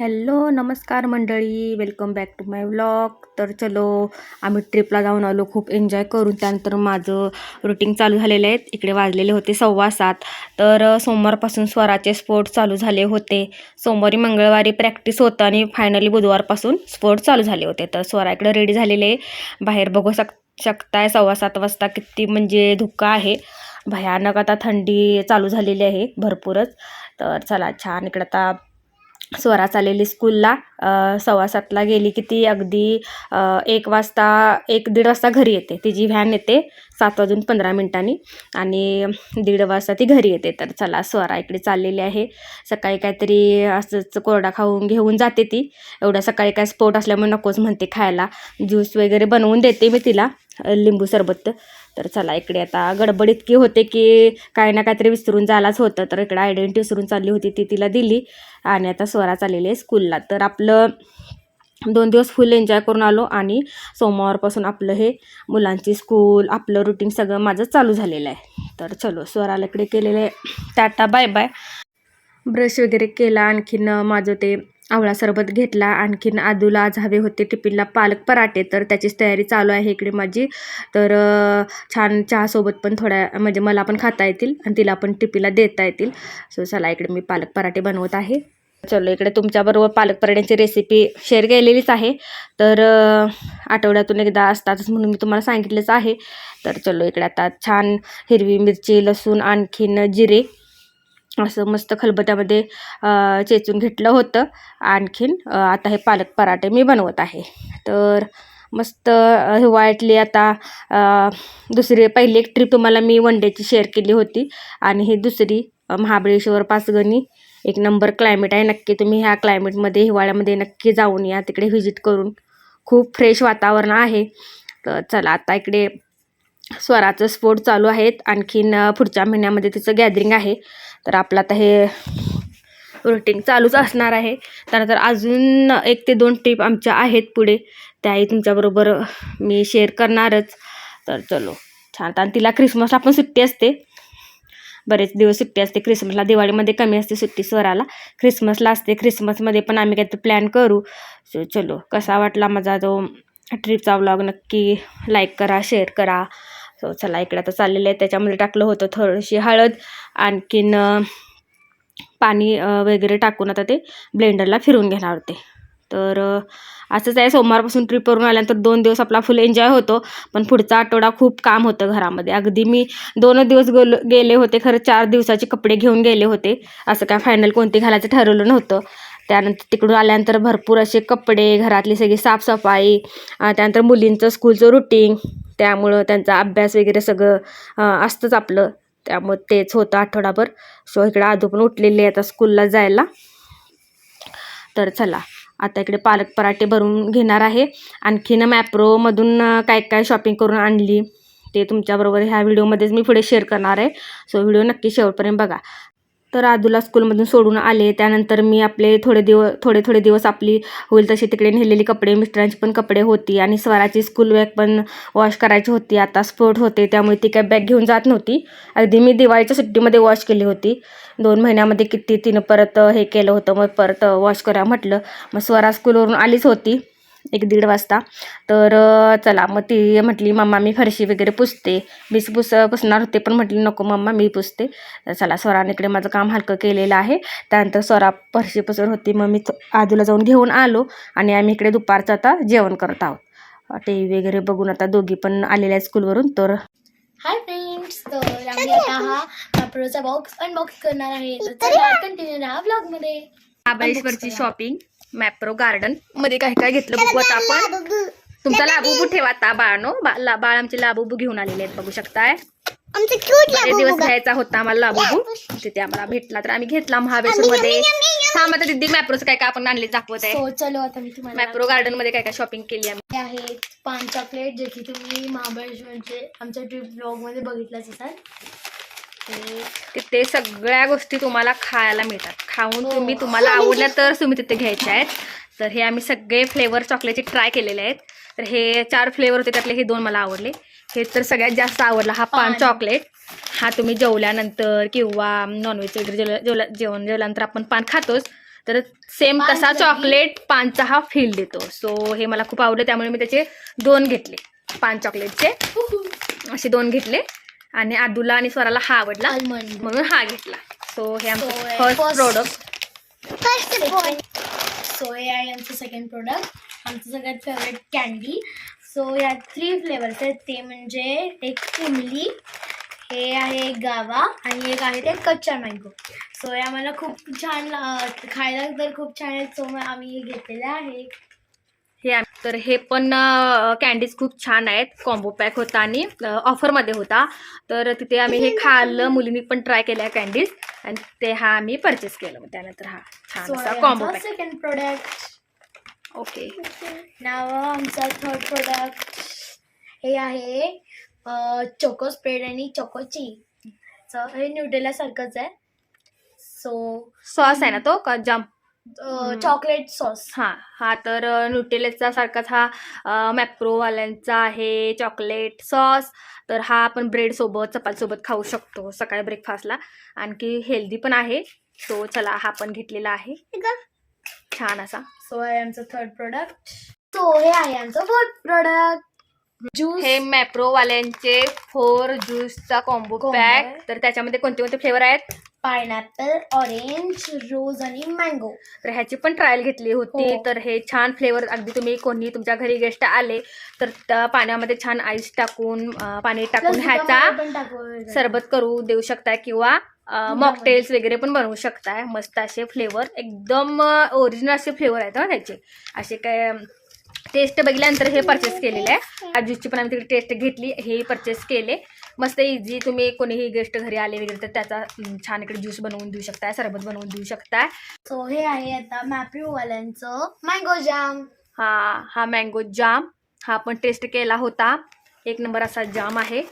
Hello नमस्कार मंडळी. Welcome back to my vlog तर चलो आम्ही ट्रिपला जाऊन आलो. खूप एन्जॉय करून त्यानंतर माझं रुटीन चालू झालेलं आहे. इकडे वाजलेले होते सव्वा सात. तर सोमवारपासून स्वराचे स्पोर्ट्स चालू झाले होते. सोमवारी मंगळवारी प्रॅक्टिस होतं आणि फायनली बुधवारपासून स्पोर्ट्स चालू झाले होते. तर स्वरा इकडे रेडी झालेले आहे. बाहेर बघू शक शकताय सव्वा सात वाजता किती म्हणजे धुका आहे. भयानक आता थंडी चालू झालेली आहे भरपूरच. तर चला छान. इकडं आता स्वरा चाललेली स्कूलला सव्वा सातला गेली की ती अगदी एक वाजता एक दीड वाजता घरी येते. तिची व्हॅन येते सात वाजून पंधरा मिनिटांनी आणि दीड वाजता ती घरी येते. तर चला स्वरा इकडे चाललेली आहे. सकाळी काहीतरी असंच कोरडा खाऊन घेऊन जाते ती. एवढ्या सकाळी काय स्पोर्ट असल्यामुळे नकोच म्हणते खायला. ज्यूस वगैरे बनवून देते मी तिला. लिंबू सरबत. तर चला इकडे आता गडबड इतकी होते की काही ना काहीतरी विसरून जायलाच होतं. तर इकडे आयडेंटिटी विसरून चालली होती ती तिला दिली आणि आता स्वरा चाललेली आहे स्कूलला तर आपलं दोन दिवस फुल एन्जॉय करून आलो आणि सोमवारपासून आपलं हे मुलांची स्कूल आपलं रुटीन सगळं माझं चालू झालेलं आहे. तर चलो स्वराला इकडे केलेलं आहे. टाटा बाय बाय ब्रश वगैरे केला आणखीन माझं ते आवळा सरबत घेतला आणखीन आदूला आज हवे होते टिफिनला पालक पराठे तर त्याचीच तयारी चालू आहे इकडे माझी. तर छान चहासोबत पण थोड्या म्हणजे मला पण खाता येतील आणि तिला पण टिफिनला देता येतील. सो चला इकडे मी पालक पराठे बनवत आहे. चलो इकडे तुमच्याबरोबर पालक पराठ्यांची रेसिपी शेअर केलेलीच आहे. तर आठवड्यातून एकदा असतातच म्हणून मी तुम्हाला सांगितलंच आहे. तर चलो इकडे आता छान हिरवी मिरची लसूण आणखीन जिरे असं मस्त खलबत्यामध्ये चेचून घेतलं होतं. आणखीन आता हे पालक पराठे मी बनवत आहे. तर मस्त हिवाळ्यातली आता दुसरी पहिली एक ट्रिप तुम्हाला मी वन डेची शेअर केली होती. आणि ही दुसरी महाबळेश्वर पाचगणी एक नंबर क्लायमेट आहे. नक्की तुम्ही ह्या क्लायमेटमध्ये हिवाळ्यामध्ये नक्की जाऊन या. तिकडे व्हिजिट करून खूप फ्रेश वातावरण आहे. तर चला आता इकडे स्वराचं स्फोट चालू आहेत. आणखीन पुढच्या महिन्यामध्ये तिचं गॅदरिंग आहे. तर आपलं आता हे रुटीन चालूच असणार आहे. त्यानंतर अजून एक ते दोन ट्रिप आमच्या आहेत पुढे. त्याही तुमच्याबरोबर मी शेअर करणारच. तर चलो छान. आणि तिला क्रिसमसला पण सुट्टी असते. बरेच दिवस सुट्टी असते क्रिसमसला दिवाळीमध्ये कमी असते सुट्टी स्वराला. क्रिसमसला असते. क्रिसमसमध्ये पण आम्ही काहीतरी प्लॅन करू. सो चलो कसा वाटला माझा जो ट्रीपचा व्लॉग नक्की लाईक करा शेअर करा. सो चला इकडे आता चाललेलं आहे. त्याच्यामध्ये टाकलं होतं थोडीशी हळद आणखीन पाणी वगैरे टाकून आता ते ब्लेंडरला फिरून घेणार होते. तर असंच आहे. सोमवारपासून ट्रिपवरून आल्यानंतर दोन दिवस आपला फुल एन्जॉय होतो. पण पुढचा आठवडा खूप काम होतं घरामध्ये. अगदी मी दोनच दिवस गेलो गेले होते. खरं चार दिवसाचे कपडे घेऊन गेले होते. असं काय फायनल कोणते घालायचं ठरवलं नव्हतं. त्यानंतर तिकडून आल्यानंतर भरपूर असे कपडे घरातली सगळी साफसफाई त्यानंतर मुलींचं स्कूलचं रुटीन त्यामुळं त्यांचा अभ्यास वगैरे सगळं असतंच आपलं. त्यामुळं तेच होतं आठवडाभर. सो इकडे आधू पण उठलेली आहे आता स्कूलला जायला. तर चला आता इकडे पालक पराठे भरून घेणार आहे. आणखीन मॅप्रोमधून काय काय शॉपिंग करून आणली ते तुमच्याबरोबर ह्या व्हिडिओमध्येच मी पुढे शेअर करणार आहे. सो व्हिडिओ नक्की शेवटपर्यंत बघा. तर आदूला स्कूलमधून सोडून आले. त्यानंतर मी आपले थोडे दिवस थोडे थोडे दिवस आपली होईल तशी तिकडे नेलेली कपडे मिस्टरांची पण कपडे होती आणि स्वराची स्कूल बॅग पण वॉश करायची होती. आता स्पोर्ट होते त्यामुळे ती काय बॅग घेऊन जात नव्हती. अगदी मी दिवाळीच्या सुट्टीमध्ये वॉश केली होती. दोन महिन्यामध्ये किती तिनं परत हे केलं होतं मग परत वॉश करा म्हटलं. मग स्वरा स्कूलवरून आलीच होती. एक दीड वाजता. तर चला मग ती म्हटली मम्मा मी फरशी वगैरे पुसते. मीच पुस पुसणार होते पण म्हटली नको मम्मा मी पुसते. तर चला स्वराने इकडे माझं काम हलकं केलेलं आहे. त्यानंतर स्वरा फरशी पुसत होती. मग मी आदूला जाऊन घेऊन आलो आणि आम्ही इकडे दुपारचं आता जेवण करत आहोत. टी व्ही वगैरे बघून आता दोघी पण आलेल्या आहेत स्कूलवरून तर हाय फ्रेंड्स तर आम्ही आता हा कापडचा बॉक्स अनबॉक्स करणार आहे. कंटिन्यू राहा ब्लॉगमध्ये. महाबळेश्वरची शॉपिंग मॅप्रो गार्डनमध्ये काय काय घेतलं बघू आता आपण. तुमचा लाबूबू ठेवा आता बाळनो. बाळ आमचे लाबूबू घेऊन आलेले आहेत बघू शकताय. आमचं क्यूट बरेच दिवस घ्यायचा होता आम्हाला लाबूबू. तिथे आम्हाला भेटला तर आम्ही घेतला महाबळेश्वर मध्ये थांब आता दिदी मॅप्रोचं काय काय आपण आणले दाखवत आहे. सो चलो आता मी तुम्हाला मॅप्रो गार्डनमध्ये काय काय शॉपिंग केली आम्ही. हे आहेत पान चॉकलेट जे की तुम्ही महाबळेश्वरचे आमच्या ट्रिप ब्लॉगमध्ये बघितलंच असाल. ते तिथे सगळ्या गोष्टी तुम्हाला खायला मिळतात. खाऊन हो. तुम्ही तुम्हाला आवडल्या तर तुम्ही तिथे घ्यायच्या आहेत. तर हे आम्ही सगळे फ्लेवर चॉकलेटचे ट्राय केलेले आहेत. तर हे चार फ्लेवर होते त्यातले हे दोन मला आवडले. हे तर सगळ्यात जास्त आवडला हा पान. चॉकलेट हा तुम्ही जेवल्यानंतर किंवा नॉनव्हेज वगैरे जेवल्या जेवण जेवल्यानंतर आपण पान खातोच. तर सेम तसा. चॉकलेट पानचा हा फील देतो. सो हे मला खूप आवडलं त्यामुळे मी त्याचे दोन घेतले पान चॉकलेटचे असे दोन घेतले. आणि आदूला आणि स्वराला हा आवडला. म्हणून हा घेतला. सो हे आमचं फर्स्ट first- प्रोडक्ट सो हे आहे आमचं सेकंड प्रोडक्ट आमचं सगळ्यात फेवरेट कॅन्डी सो यात थ्री फ्लेवर्स आहेत. ते म्हणजे एक इमली हे आहे गावा आणि एक आहे ते कच्चा मँगो सो हे आम्हाला खूप छान अं, खायला तर खूप छान आहेत. सो मग आम्ही हे घेतलेले आहे. हे तर हे पण कॅन्डीज खूप छान आहेत. कॉम्बो पॅक होता आणि ऑफरमध्ये होता. तर तिथे आम्ही हे खाल्लं. मुलींनी पण ट्राय केल्या कॅन्डीज आणि ते हा आम्ही परचेस केलं. मग त्यानंतर हा छान सो असा combo pack second product okay नाव आमचा थर्ड प्रोडक्ट हे आहे चोको स्प्रेड आणि चोको चीज हे न्यूटेलासारखंच आहे. सो सॉस आहे ना तो? का जाम चॉकलेट सॉस हा हा तर न्यूटेलेचा सारखाच हा मॅप्रोवाल्यांचा आहे चॉकलेट सॉस तर हा आपण ब्रेड सोबत चपाती सोबत खाऊ शकतो सकाळी ब्रेकफास्टला आणखी हेल्दी पण आहे. सो चला हा पण घेतलेला आहे. छान असा. सो आहे आमचं थर्ड प्रोडक्ट सो हे आहे आमचं फोर्थ प्रोडक्ट ज्यूस हे मॅप्रोवाल्यांचे फोर ज्यूसचा कॉम्बो पॅक. तर त्याच्यामध्ये कोणते कोणते फ्लेवर आहेत? पायनॅपल ऑरेंज रोज आणि मँगो तर ह्याची पण ट्रायल घेतली होती हो. तर हे छान फ्लेवर अगदी तुम्ही कोणी तुमच्या घरी गेस्ट आले तर त्या पाण्यामध्ये छान आईस टाकून अं, पाणी टाकून ह्याचा. सरबत करू देऊ शकताय किंवा. मॉकटेल्स वगैरे पण बनवू शकताय मस्त असे फ्लेवर एकदम ओरिजिनल असे फ्लेवर आहेत ना त्याचे असे काय टेस्ट बघितल्यानंतर हे परचेस केलेलं आहे. ज्यूसची पण आम्ही तिकडे टेस्ट घेतली हे परचेस केले. मस्त इझी तुम्ही कोणीही गेस्ट घरी आले वगैरे तर त्याचा छान इकडे ज्यूस बनवून देऊ शकताय सरबत बनवून देऊ शकताय. सो हे आहे आता मॅप्रिओवाल्यांचं मँगो जाम हा हा मँगो जाम हा पण टेस्ट केला होता. एक नंबर असा जाम आहे.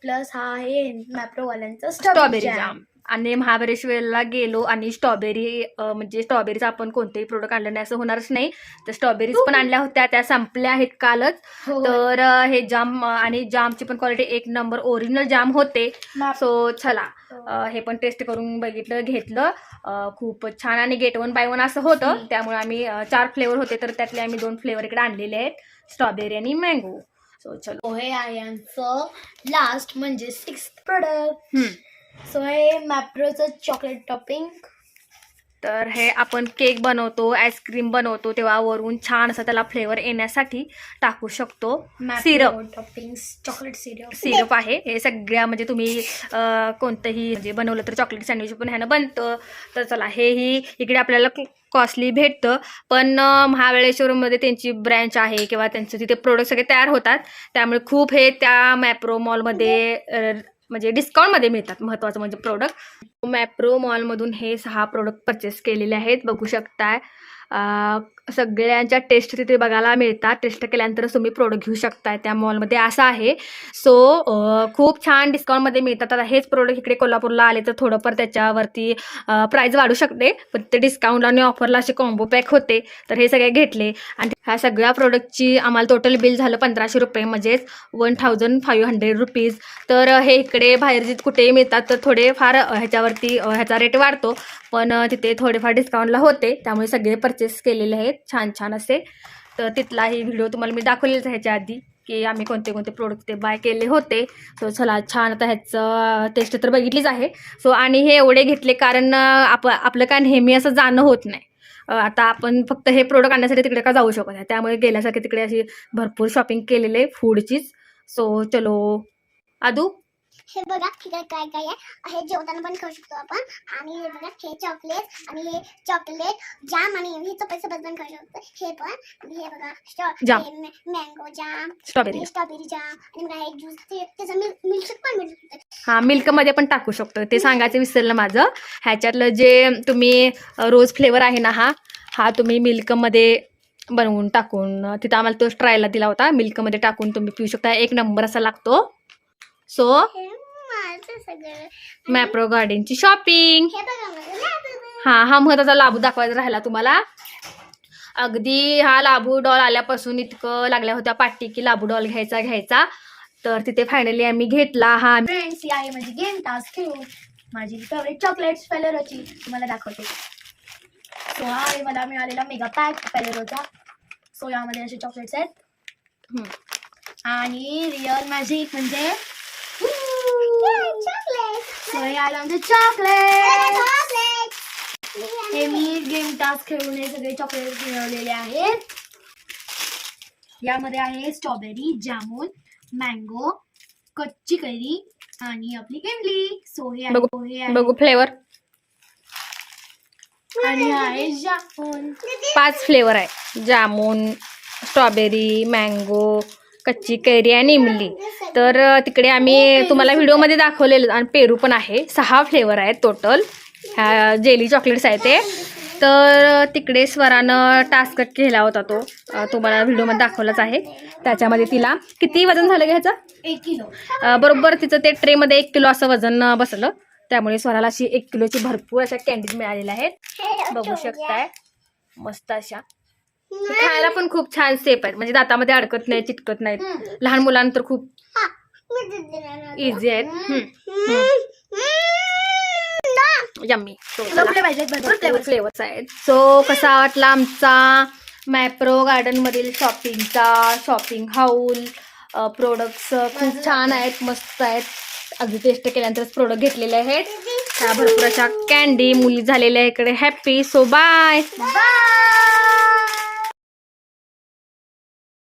प्लस हा आहे मॅप्रोवाल्यांचं स्ट्रॉबेरी जाम आणि महाबळेश्वरला गेलो आणि स्ट्रॉबेरी म्हणजे स्ट्रॉबेरीचं आपण कोणतेही प्रोडक्ट आणलं नाही असं होणारच नाही. तर स्ट्रॉबेरीज पण आणल्या होत्या त्या संपल्या आहेत कालच. हो. तर अं, हे जाम आणि जामची पण क्वालिटी एक नंबर ओरिजिनल जाम होते. सो चला. हे पण टेस्ट करून बघितलं घेतलं. अं, खूपच छान आणि गेट वन बाय वन असं होतं. त्यामुळे आम्ही चार फ्लेवर होते तर त्यातले आम्ही दोन फ्लेवर इकडे आणलेले आहेत. स्ट्रॉबेरी आणि मँगो सो चलो. हे आहे आमचं लास्ट म्हणजे सिक्स प्रोडक्ट. सो हे मॅप्रोचं चॉकलेट टॉपिंग तर हे आपण केक बनवतो आईस्क्रीम बनवतो तेव्हा वरून छान असा त्याला फ्लेवर येण्यासाठी टाकू शकतो. Syrup topping chocolate syrup syrup आहे. हे सगळ्या म्हणजे तुम्ही कोणतंही म्हणजे बनवलं तर चॉकलेट सँडविच पण ह्यानं बनतं. तर चला हेही इकडे आपल्याला कॉस्टली भेटतं. पण महाबळेश्वरमध्ये त्यांची ब्रँच आहे किंवा त्यांचं तिथे प्रोडक्ट सगळे तयार होतात त्यामुळे खूप हे त्या मॅप्रो मॉलमध्ये म्हणजे डिस्काउंटमध्ये मिळतात महत्त्वाचं म्हणजे प्रोडक्ट मॅप्रो मॉलमधून हे सहा प्रोडक्ट परचेस केलेले आहेत. बघू शकताय. सगळ्यांच्या टेस्ट तिथे बघायला मिळतात. टेस्ट केल्यानंतरच तुम्ही प्रोडक्ट घेऊ शकताय त्या मॉलमध्ये असं आहे. सो खूप छान डिस्काउंटमध्ये मिळतात. आता हेच प्रोडक्ट इकडे कोल्हापूरला आले तर थोडंफार त्याच्यावरती प्राईज वाढू शकते. पण ते डिस्काउंटला आणि ऑफरला असे कॉम्बो पॅक होते. तर हे सगळे घेतले. आणि ह्या सगळ्या प्रोडक्टची आम्हाला टोटल बिल झालं पंधराशे रुपये म्हणजेच one thousand five hundred rupees तर हे इकडे बाहेर जिथे कुठेही मिळतात तर थोडेफार फार ह्याच्यावरती ह्याचा रेट वाढतो. पण तिथे थोडेफार डिस्काउंटला होते. त्यामुळे सगळे परचेस केलेले आहेत छान छान असे. तर तिथलाही व्हिडिओ तुम्हाला मी दाखवलेलाच आहे ह्याच्या आधी की आम्ही कोणते कोणते प्रोडक्ट ते बाय केले होते. सो चला छान आता ह्याचं टेस्ट तर बघितलीच आहे. सो आणि हे एवढे घेतले कारण आप आपलं काय नेहमी असं जाणं होत नाही. आता आपण फक्त हे प्रोडक्ट आणण्यासाठी तिकडे का जाऊ शकत नाही? त्यामुळे गेल्यासारखे तिकडे अशी भरपूर शॉपिंग केलेले फूडचीच सो चलो आदू हे बघा आहे काय काय आहे. हे जेवताना पण खाऊ शकतो आपण. आणि हे बघा हे चॉकलेट आणि हे चॉकलेट जाम आणि हे चपाती सोबत पण खाऊ शकतो. हे पण. हे बघा mango jam strawberry strawberry jam आणि बघा हे ज्यूस ते त्याचं मिल्क मिल्कशेक पण मिळू शकतं. हां मिल्कमध्ये पण टाकू शकतो. ते सांगायचं विसरलं माझं. ह्याच्यातलं जे तुम्ही रोज फ्लेवर आहे ना हा हा तुम्ही मिल्कमध्ये बनवून टाकून तिथं आम्हाला तोच ट्रायला दिला होता. मिल्कमध्ये टाकून तुम्ही पिऊ शकता. एक नंबर असा लागतो. सो मॅप्रो गार्डनची शॉपिंग हे. हा हा महत्त्वाचा लाभू दाखवायचा राहिला तुम्हाला. अगदी हा लाभू डॉल आल्यापासून इतकं लागल्या होत्या पाठी की लाभू डॉल घ्यायचा घ्यायचा. तर तिथे फायनली आम्ही घेतला हा. फ्रेंड्स ही आहे माझी गेम टास्क खेळून माझी फेवरेट चॉकलेट फ्लेवरची तुम्हाला दाखवते. सो हा आहे मला मिळालेला मेगा पॅक पॅलेरोचा सो यामध्ये असे चॉकलेट्स आहेत. आणि रिअल मॅजिक म्हणजे चॉकलेट हे चॉकलेट हे मी गेम टास्क खेळून हे सगळे चॉकलेट मिळवलेले आहेत. यामध्ये आहे स्ट्रॉबेरी जामून मँगो कच्ची कैरी आणि आपली केमली सो हे आहे बघू. बघू फ्लेवर आणि आहे जामून. पाच फ्लेवर आहे. जामून स्ट्रॉबेरी मँगो कच्ची कैरी आणि इमली. तर तिकडे आम्ही तुम्हाला व्हिडिओमध्ये दाखवलेलं आणि पेरू पण आहे. सहा फ्लेवर आहेत टोटल ह्या जेली चॉकलेट्स आहे ते. तर तिकडे स्वरानं टास्क केला होता तो. तुम्हाला व्हिडिओमध्ये दाखवलाच आहे. त्याच्यामध्ये तिला किती वजन झालं घ्यायचं एक किलो. बरोबर तिचं ते ट्रेमध्ये एक किलो असं वजन बसलं. त्यामुळे स्वराला अशी एक किलोची भरपूर अशा कॅन्डीज मिळालेल्या आहेत. बघू शकताय. मस्त अशा. खायला पण खूप छान सेफ आहेत. म्हणजे दातामध्ये अडकत नाही चिटकत नाहीत. लहान मुलांना तर खूप इझी आहेत. यम्मी फ्लेवर्स आहेत सो कसा वाटला आमचा मॅप्रो गार्डन मधील शॉपिंगचा शॉपिंग हाऊल प्रोडक्ट्स खूप छान आहेत मस्त आहेत. अगदी टेस्ट केल्यानंतरच प्रोडक्ट घेतलेले आहेत. त्या भरपूर अशा कॅन्डी मुली झालेल्या इकडे. Happy so bye bye